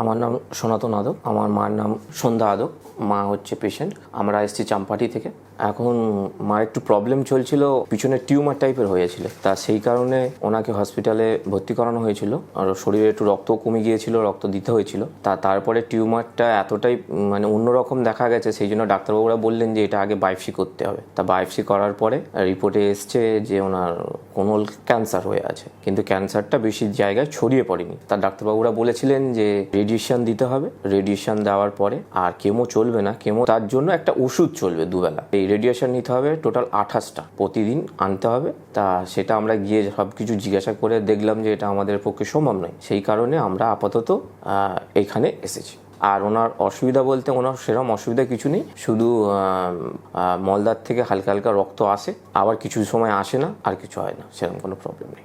আমার নাম সনাতন আদক আমার মার নাম সন্ধ্যা আদক মা হচ্ছে পেশেন্ট আমরা এসেছি চাম্পাটি থেকে। এখন মার একটু প্রবলেম চলছিল, পিছনে টিউমার টাইপের হয়েছিল, তা সেই কারণে ওনাকে হসপিটালে ভর্তি করানো হয়েছিল, আর শরীরে একটু রক্ত কমে গিয়েছিল, রক্ত দিতে হয়েছিল। তা তারপরে টিউমারটা এতটাই মানে অন্যরকম দেখা গেছে, সেই জন্য ডাক্তারবাবুরা বললেন যে এটা আগে বায়োপসি করতে হবে। তা বায়োপসি করার পরে রিপোর্টে এসছে যে ওনার কোনল ক্যান্সার হয়ে আছে, কিন্তু ক্যান্সারটা বেশি জায়গায় ছড়িয়ে পড়েনি। তার ডাক্তারবাবুরা বলেছিলেন যে রেডিয়েশন দিতে হবে। রেডিয়েশন দেওয়ার পরে আর কেমো চলবে না। কেমো তার জন্য একটা ওষুধ চলবে দুবেলা। এই রেডিয়েশন নিতে হবে টোটাল আঠাশটা। প্রতিদিন আনতে হবে। তা সেটা আমরা গিয়ে সব কিছু জিজ্ঞাসা করে দেখলাম যে এটা আমাদের পক্ষে সম্ভব নয়। সেই কারণে আমরা আপাতত এখানে এসেছি। আর ওনার অসুবিধা বলতে ওনার সেরকম অসুবিধা কিছু নেই। শুধু মলদার থেকে হালকা হালকা রক্ত আসে। আবার কিছু সময় আসে না, আর কিছু হয় না। সেরকম কোনো প্রবলেম নেই।